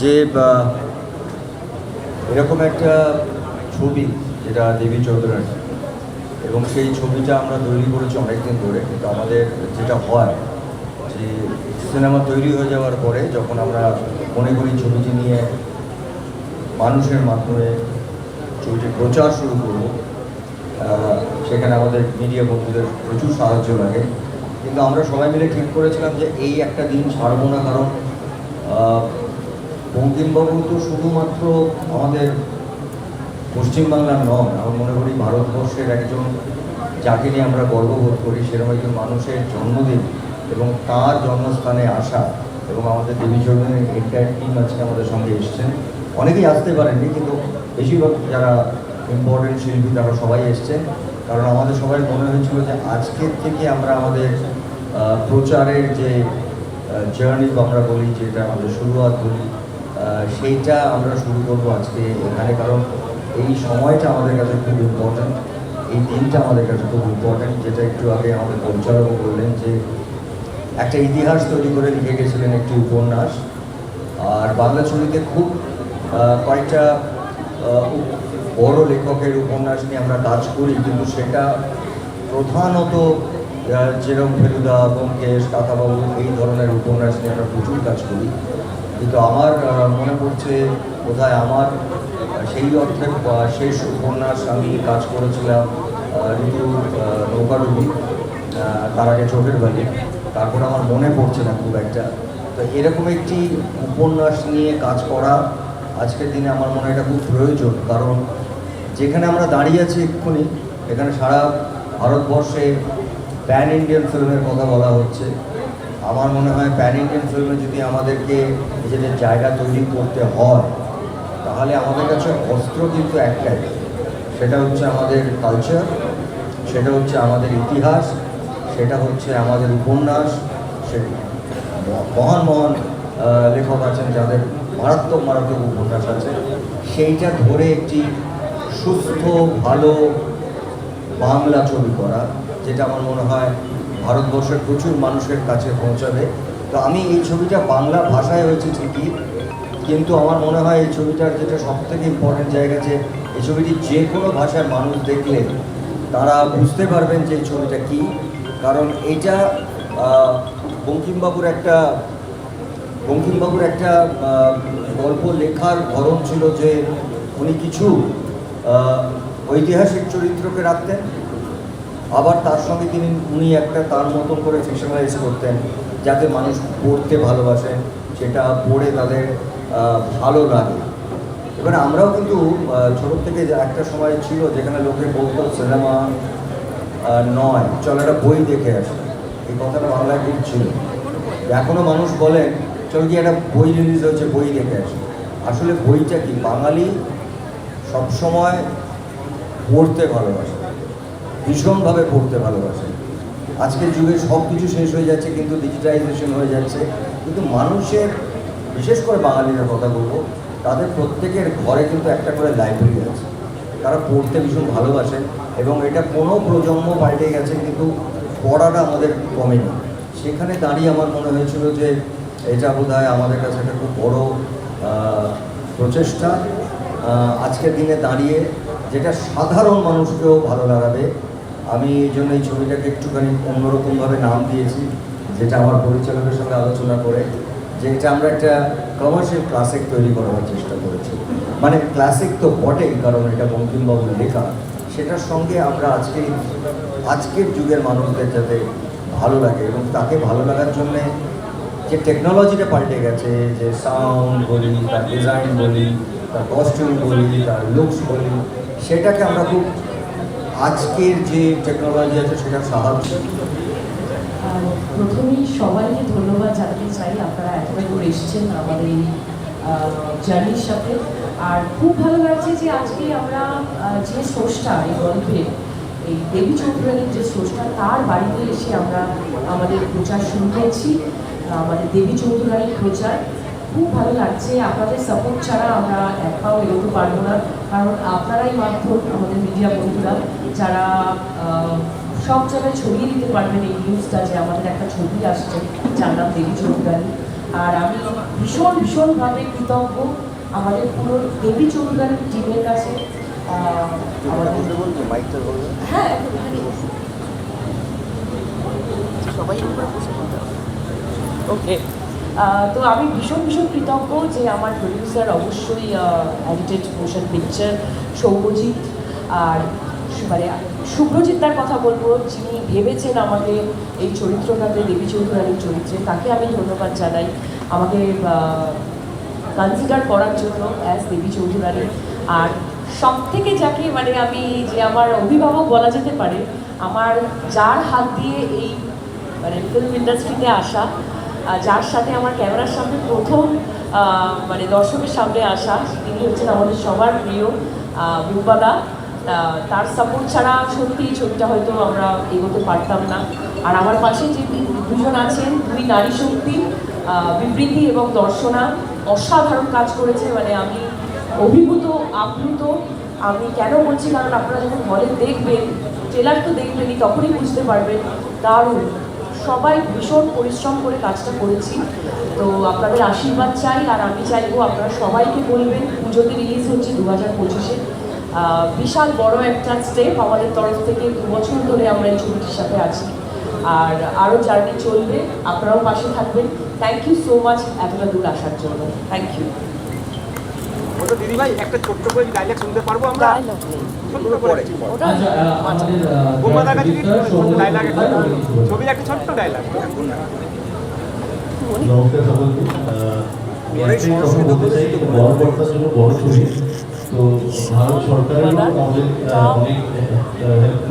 যে এরকম একটা ছবি যেটা দেবী চৌধুরানী এবং সেই ছবিটা আমরা তৈরি করেছি অনেকদিন ধরে, কিন্তু আমাদের যেটা হয় যে সিনেমা তৈরি হয়ে যাওয়ার পরে যখন আমরা মনে করি ছবিটি নিয়ে মানুষের মাধ্যমে ছবিটি প্রচার শুরু করব সেখানে আমাদের মিডিয়া বন্ধুদের প্রচুর সাহায্য লাগে। কিন্তু আমরা সবাই মিলে ঠিক করেছিলাম যে এই একটা দিন ছাড়বো না, কারণ বঙ্কিমবাবু তো শুধুমাত্র আমাদের পশ্চিমবাংলার নন, আমি মনে করি ভারতবর্ষের একজন যাকে নিয়ে আমরা গর্ববোধ করি, সেরকম একজন মানুষের জন্মদিন এবং তার জন্মস্থানে আসা এবং আমাদের দেবী চৌধুরীর এন্টায়ার টিম আজকে আমাদের সঙ্গে এসছেন। অনেকেই আসতে পারেননি, কিন্তু বেশিরভাগ যারা ইম্পর্টেন্ট শিল্পী তারা সবাই এসছেন। কারণ আমাদের সবাই মনে হয়েছিল যে আজকের থেকে আমরা আমাদের প্রচারের যে জার্নি আমরা বলি যেটা আমাদের শুরুয়াত বলি সেইটা আমরা শুরু করব আজকে এখানে, কারণ এই সময়টা আমাদের কাছে খুব ইম্পর্ট্যান্ট এই দিনটা আমাদের কাছে খুব ইম্পর্ট্যান্ট যেটা একটু আগে আমাদের পরিচালকও বললেন যে, একটা ইতিহাস তৈরি করে লিখে গেছিলেন একটি উপন্যাস। আর বাংলা ছবিতে খুব কয়েকটা বড় লেখকের উপন্যাস নিয়ে আমরা কাজ করি, কিন্তু সেটা প্রধানত যেরকম ফেলুদা, ব্যোমকেশ, কাকাবাবু, এই ধরনের উপন্যাস নিয়ে আমরা প্রচুর কাজ করি। কিন্তু আমার মনে পড়ছে কোথায় আমার সেই অর্থে শেষ উপন্যাস আমি কাজ করেছিলাম ঋতু নৌকাডুবি তার আগে চোখের বালি। তারপর আমার মনে পড়ছে না খুব একটা। তো এরকম একটি উপন্যাস নিয়ে কাজ করা আজকের দিনে আমার মনে হয় এটা খুব প্রয়োজন। কারণ যেখানে আমরা দাঁড়িয়ে আছি এক্ষুনি, এখানে সারা ভারতবর্ষে প্যান ইন্ডিয়ান ফিল্মের কথা বলা হচ্ছে। আমার মনে হয় প্যান ইন্ডিয়ান ফিল্মে যদি আমাদেরকে নিজেদের জায়গা তৈরি করতে হয়, তাহলে আমাদের কাছে অস্ত্র কিন্তু একটাই। সেটা হচ্ছে আমাদের কালচার সেটা হচ্ছে আমাদের ইতিহাস, সেটা হচ্ছে আমাদের উপন্যাস, সে মহান মহান লেখক আছেন যাদের মারাত্মক মারাত্মক উপন্যাস আছে। সেইটা ধরে একটি সুস্থ, ভালো বাংলা ছবি করা, যেটা আমার মনে হয় ভারতবর্ষের প্রচুর মানুষের কাছে পৌঁছাবে। তো আমি এই ছবিটা বাংলা ভাষায় হয়েছে ঠিকই, কিন্তু আমার মনে হয় এই ছবিটার যেটা সব থেকে ইম্পর্টেন্ট জায়গা যে, এই ছবিটি যে কোনো ভাষার মানুষ দেখলে তারা বুঝতে পারবেন যে এই ছবিটা কী। কারণ এটা বঙ্কিমবাবুর একটা বঙ্কিমবাবুর একটা গল্প লেখার ধরন ছিল যে, উনি কিছু ঐতিহাসিক চরিত্রকে রাখতেন আবার তার সঙ্গে তিনি, উনি একটা তার মতন করে ফিকশনালাইজ করতেন যাতে মানুষ পড়তে ভালোবাসেন সেটা পড়ে তাদের ভালো লাগে। এবার আমরাও কিন্তু ছোট থেকে একটা সময় ছিল যেখানে লোকে বলতো সিনেমা নয়, চল একটা বই দেখে আসে। এই কথাটা বাংলায় খুব ছিল। এখনও মানুষ বলেন চল কি একটা বই রিলিজ হচ্ছে, বই দেখে আসে। আসলে বইটা কি? বাঙালি সবসময় পড়তে ভালোবাসে। ভীষণভাবে পড়তে ভালোবাসে। আজকের যুগে সব কিছু শেষ হয়ে যাচ্ছে, কিন্তু ডিজিটাইজেশন হয়ে যাচ্ছে। কিন্তু মানুষের, বিশেষ করে বাঙালিদের কথা বলব, তাদের প্রত্যেকের ঘরে কিন্তু একটা করে লাইব্রেরি আছে। তারা পড়তে ভীষণ ভালোবাসেন এবং এটা কোনো প্রজন্ম পাল্টে গেছে, কিন্তু পড়াটা আমাদের কমেনি। সেখানে দাঁড়িয়ে আমার মনে হয়েছিল যে এটা বোধ আমাদের কাছে একটা খুব বড় প্রচেষ্টা। আজকের দিনে দাঁড়িয়ে যেটা সাধারণ মানুষকেও ভালো লাগাবে। আমি এই জন্য এই ছবিটাকে একটুখানি অন্যরকমভাবে নাম দিয়েছি, যেটা আমার পরিচালকের সঙ্গে আলোচনা করে, যে এটা আমরা একটা কমার্শিয়াল ক্লাসিক তৈরি করার চেষ্টা করেছি। মানে ক্লাসিক তো বটেই, কারণ এটা বঙ্কিমবাবুর লেখা। সেটার সঙ্গে আমরা আজকে, আজকের যুগের মানুষদের যাতে ভালো লাগে এবং তাকে ভালো লাগার জন্যে যে টেকনোলজিটা পাল্টে গেছে, যে সাউন্ড বলি তার ডিজাইন বলি তার কস্টিউম বলি, তার লুকস বলি, সেটাকে আমরা খুব আজকের যে টেকনোলজি আছে সেটা সাহায্য প্রথমেই সবাইকে ধন্যবাদ জানাতে চাই, আপনারা এতটা করে এসেছেন আমাদের এই জার্নির সাথে। আর খুব ভালো লাগছে যে আজকে আমরা যে স্রষ্টা এই গল্পের এই দেবী চৌধুরানীর যে স্রষ্টা, তার বাড়িতে এসে আমরা আমাদের প্রচার শুরু করছি, আমাদের দেবী চৌধুরানীর প্রচার। খুব ভালো লাগছে। আপনাদের সাপোর্ট ছাড়া আমরা এক পাও এগোতে পারব না। কারণ আপনারাই মাধ্যম আমাদের মিডিয়া বন্ধুরা যারা সব জায়গায় ছড়িয়ে দিতে পারবেন এই নিউজটা যে আমাদের একটা ছবি আসছে যার নাম দেবী চৌধুরানী। আর আমি ভীষণ ভীষণভাবে কৃতজ্ঞ আমাদের পুরো দেবী চৌধুরানীর টিমের কাছে। আহ, হ্যাঁ সবাই ওকে তো আমি ভীষণ ভীষণ কৃতজ্ঞ যে আমার প্রডিউসার অবশ্যই এডিটেড মোশন পিকচার সৌম্যজিৎ আর মানে শুভ্রজিৎদার কথা বলব, যিনি ভেবেছেন আমাকে এই চরিত্রটাতে দেবী চৌধুরানীর চরিত্রে, তাকে আমি ধন্যবাদ জানাই। আমাকে কনসিডার করার জন্য অ্যাজ দেবী চৌধুরানী। আর সব থেকে যাকে মানে আমি যে আমার অভিভাবক বলা যেতে পারে, আমার যার হাত দিয়ে এই মানে ফিল্ম ইন্ডাস্ট্রিতে আসা যার সাথে আমার ক্যামেরার সামনে প্রথম মানে দর্শকের সামনে আসা তিনি হচ্ছেন আমাদের সবার প্রিয় আহ, তার সাপোর্ট ছাড়া সত্যি ছবিটা হয়তো আমরা এগোতে পারতাম না। আর আমার পাশে যে দুজন আছেন দুই নারী শক্তি বিবৃতি এবং দর্শনা অসাধারণ কাজ করেছে। মানে আমি অভিভূত আপ্লুত। আমি কেন বলছি কারণ আপনারা যখন হলে দেখবেন ট্রেলার তো দেখবেনই তখনই বুঝতে পারবেন। দারুণ। সবাই ভীষণ পরিশ্রম করে কাজটা করেছি। তো আপনাদের আশীর্বাদ চাই, আর আমি চাইব আপনারা সবাইকে বলবেন, পুজোতে রিলিজ হচ্ছে দু হাজার পঁচিশে বিশাল বড় একটা স্টেপ আমাদের তরফ থেকে, দু বছর ধরে আমরা এই ছবিটির সাথে আছি। আর আরও জার্নি চলবে, আপনারাও পাশে থাকবেন। থ্যাংক ইউ সো মাচ এতটা দূর আসার জন্য। থ্যাংক ইউ ওটা দিদি ভাই একটা ছোট্ট করে ডাইলেক্ট শুনতে পারব আমরা? ছোট্ট করে। ওটা আচ্ছা ডায়লগ একটা ছবির একটা ছোট্ট ডায়লগ বলতে তো ভারত অনেক